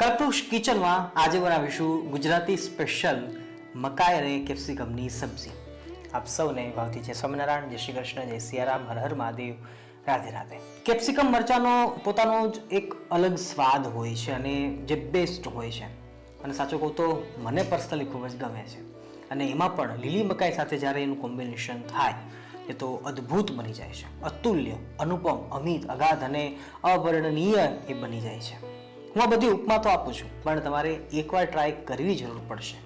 કલ્પવૃક્ષ કિચનમાં આજે બનાવીશું ગુજરાતી સ્પેશિયલ મકાઈ અને કેપ્સિકમની સબ્જી. આપ સૌને ભાવતી છે સ્વામિનારાયણ, જય શ્રી કૃષ્ણ, જય સિયારામ, હર હર મહાદેવ, રાધે રાધે. કેપ્સિકમ મરચાંનો પોતાનો જ એક અલગ સ્વાદ હોય છે અને જે બેસ્ટ હોય છે. અને સાચું કહું તો મને પર્સનલી ખૂબ જ ગમે છે. અને એમાં પણ લીલી મકાઈ સાથે જ્યારે એનું કોમ્બિનેશન થાય, એ તો અદ્ભુત બની જાય છે. અતુલ્ય, અનુપમ, અમિત, અગાધ અને અવર્ણનીય એ બની જાય છે. હું આ બધી ઉપમા તો આપું છું, પણ તમારે એકવાર ટ્રાય કરવી જરૂર પડશે.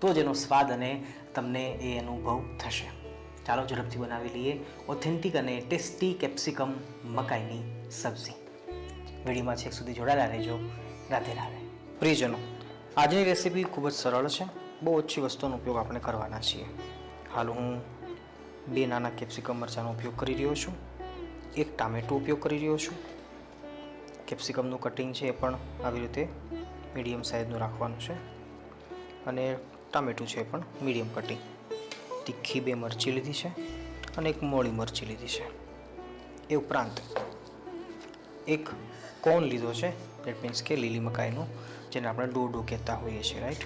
તો જ એનો સ્વાદ અને તમને એ અનુભવ થશે. ચાલો ઝડપથી બનાવી લઈએ ઓથેન્ટિક અને ટેસ્ટી કેપ્સિકમ મકાઈની સબ્જી. વિડીયોમાં છેક સુધી જોડાયેલા રહેજો. રાધે રાધે. પ્રિયજનો, આજની રેસીપી ખૂબ જ સરળ છે. બહુ ઓછી વસ્તુનો ઉપયોગ આપણે કરવાના છીએ. હાલ હું બે નાના કેપ્સિકમ મરચાંનો ઉપયોગ કરી રહ્યો છું. એક ટામેટો ઉપયોગ કરી રહ્યો છું. કેપ્સિકમનું કટિંગ છે એ પણ આવી રીતે મીડિયમ સાઇઝનું રાખવાનું છે અને ટામેટું છે પણ મીડિયમ કટિંગ. તીખી બે મરચી લીધી છે અને એક મોળી મરચી લીધી છે. એ ઉપરાંત એક કોન લીધો છે દેટ મીન્સ કે લીલી મકાઈનું, જેને આપણે ડોડો કહેતા હોઈએ છીએ રાઈટ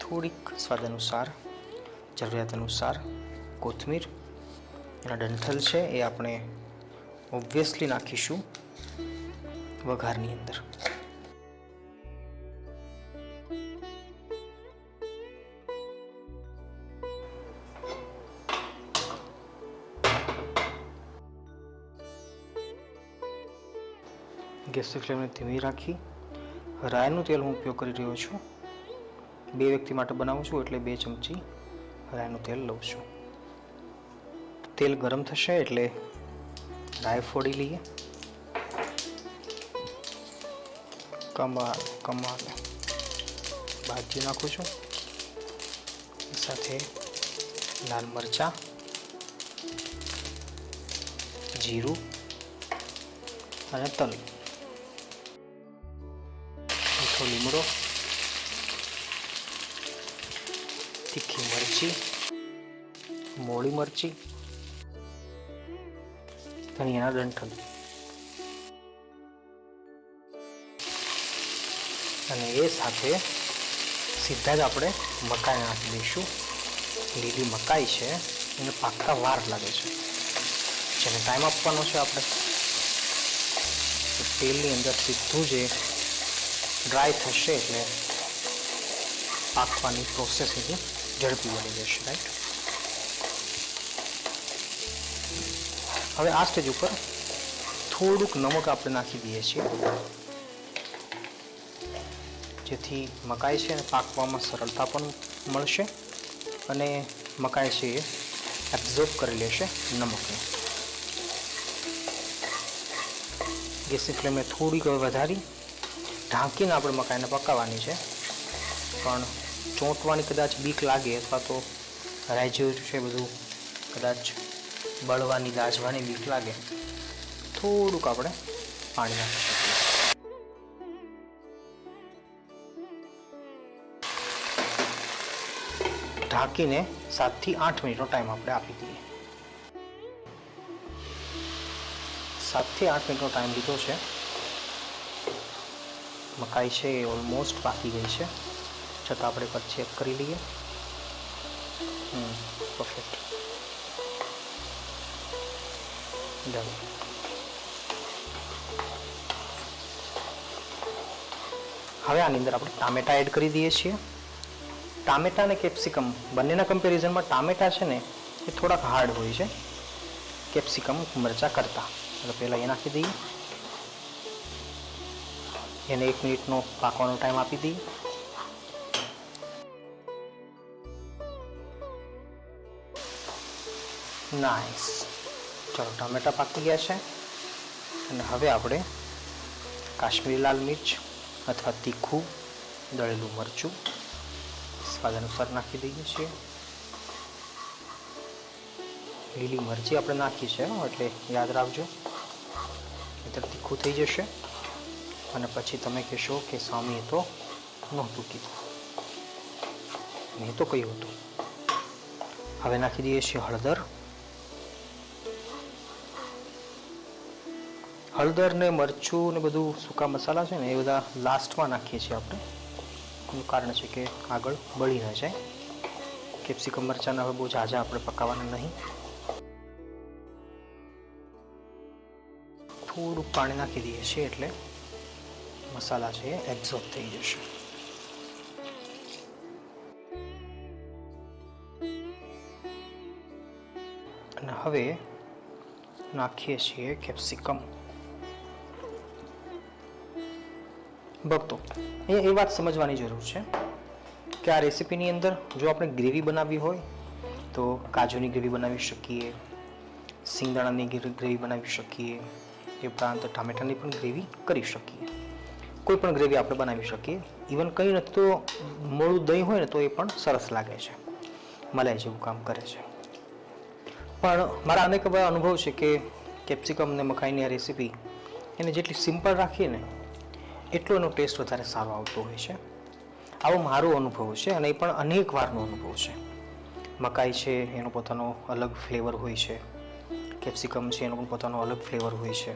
થોડીક સ્વાદ અનુસાર, જરૂરિયાત અનુસાર કોથમીર એના ડંઠલ છે એ આપણે ઓબ્વિયસલી નાખીશું. વઘારની અંદર. ગેસની ફ્લેમને ધીમી રાખી. રાયનું તેલ હું ઉપયોગ કરી રહ્યો છું. બે વ્યક્તિ માટે બનાવું છું એટલે બે ચમચી રાયનું તેલ લઉં છું. તેલ ગરમ થશે એટલે રાય ફોડી લઈએ. કમાલ કમાલ ભાજી નાખું છું. સાથે લાલ મરચાં, જીરું અને તલ. મીઠો લીમડો, તીખી મરચી, મોળી મરચી ધનિયાના ડંઠલ અને એ સાથે સીધા જ આપણે મકાઈ નાખી દઈશું. લીલી મકાઈ છે, એને પાકતા વાર લાગે છે. જેને ટાઈમ આપવાનો છે આપણે. તેલની અંદર સીધું જે ડ્રાય થશે એટલે પાકવાની પ્રોસેસ એની ઝડપી બની જશે રાઈટ હવે આ સ્ટેજ ઉપર થોડુંક નમક આપણે નાખી દઈએ છીએ. જેથી મકાઈ છે પાકવામાં સરળતા પણ મળશે અને મકાઈ છે એ એબ્ઝોર્બ કરી લેશે નમકને. ગેસની ફ્લેમને થોડીક વધારી. ઢાંકીને આપણે મકાઈને પકાવવાની છે. પણ ચોંટવાની કદાચ બીક લાગે અથવા તો રાઈ છે બધું કદાચ બળવાની દાજવાની બીક લાગે. થોડુંક આપણે પાણી નાખી શકીએ. ઢાંકીને સાતથી આઠ મિનિટનો ટાઈમ આપણે આપી દઈએ. સાતથી આઠ મિનિટનો ટાઈમ લીધો છે. મકાઈ છે એ ઓલમોસ્ટ પાકી ગઈ છે. છતાં આપણે પર ચેક કરી લઈએ. હમ પરફેક્ટ ડન હવે આની અંદર આપણે ટામેટા એડ કરી દઈએ છીએ. ટામેટા અને કેપ્સિકમ. બંનેના કમ્પેરિઝનમાં ટામેટા છે ને, એ થોડાક હાર્ડ હોય છે. કેપ્સિકમ, મરચાં કરતાં. એટલે પહેલાં એ નાખી દઈએ. એને એક મિનિટનો પાકવાનો ટાઈમ આપી દઈએ. નાઇસ ચલો, ટામેટા પાકી ગયા છે. અને હવે આપણે કાશ્મીરી લાલ મિર્ચ અથવા તીખું, દળેલું મરચું સ્વાદ અનુસાર નાખી દઈએ છીએ. લીલી મરચી આપણે નાખી છે એટલે યાદ રાખજો. નહીંતર તીખું થઈ જશે. અને પછી તમે કહેશો કે સ્વામીએ તો નહોતું કીધું. મેં તો કહ્યું હતું. હવે નાખી દઈએ છીએ હળદર. હળદર ને મરચું ને બધું સૂકા મસાલા છે ને, એ બધા લાસ્ટમાં નાખીએ છીએ આપણે. એનું કારણ છે કે આગળ બળી ન જાય. કેપ્સિકમ મરચાંના હવે બહુ ઝાઝા આપણે પકાવવાના નહીં. થોડું પાણી નાખી દઈએ છીએ એટલે મસાલા છે એ એબ્ઝોર્બ થઈ જશે. અને હવે નાખીએ છીએ કેપ્સિકમ. ભક્તો એ એ વાત સમજવાની જરૂર છે કે આ રેસીપીની અંદર જો આપણે ગ્રેવી બનાવવી હોય, તો કાજુની ગ્રેવી બનાવી શકીએ, સિંગદાણાની ગ્રેવી બનાવી શકીએ, એ ઉપરાંત ટામેટાની પણ ગ્રેવી કરી શકીએ. કોઈ પણ ગ્રેવી આપણે બનાવી શકીએ. ઇવન કંઈ નથી તો મોળું દહીં હોય ને તો એ પણ સરસ લાગે છે. મલાઈ જેવું કામ કરે છે. પણ મારા અનેક અનુભવ છે કે કેપ્સિકમ ને મકાઈની આ રેસીપી એને જેટલી સિમ્પલ રાખીએ ને એટલો એનો ટેસ્ટ વધારે સારો આવતો હોય છે. આવો મારો અનુભવ છે અને એ પણ અનેક વારનો અનુભવ છે. મકાઈ છે, એનો પોતાનો અલગ ફ્લેવર હોય છે. કેપ્સિકમ છે, એનો પણ પોતાનો અલગ ફ્લેવર હોય છે.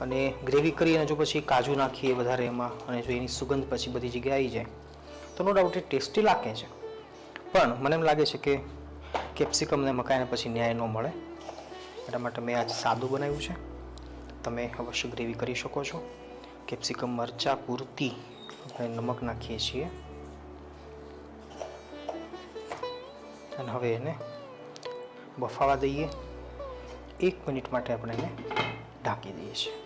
અને ગ્રેવી કરી અને જો પછી કાજુ નાખીએ વધારે એમાં અને જો એની સુગંધ પછી બધી જગ્યાએ આવી જાય, તો નો ડાઉટ એ ટેસ્ટી લાગે છે. પણ મને એમ લાગે છે કે કેપ્સિકમ ને મકાઈને પછી ન્યાય ન મળે. એટલા માટે મેં આજે સાદું બનાવ્યું છે. તમે અવશ્ય ગ્રેવી કરી શકો છો. કેપ્સિકમ મરચાં પૂરતી આપણે નમક નાખીએ છીએ. અને હવે એને બફાવા દઈએ. એક મિનિટ માટે આપણે એને ઢાંકી દઈએ છીએ.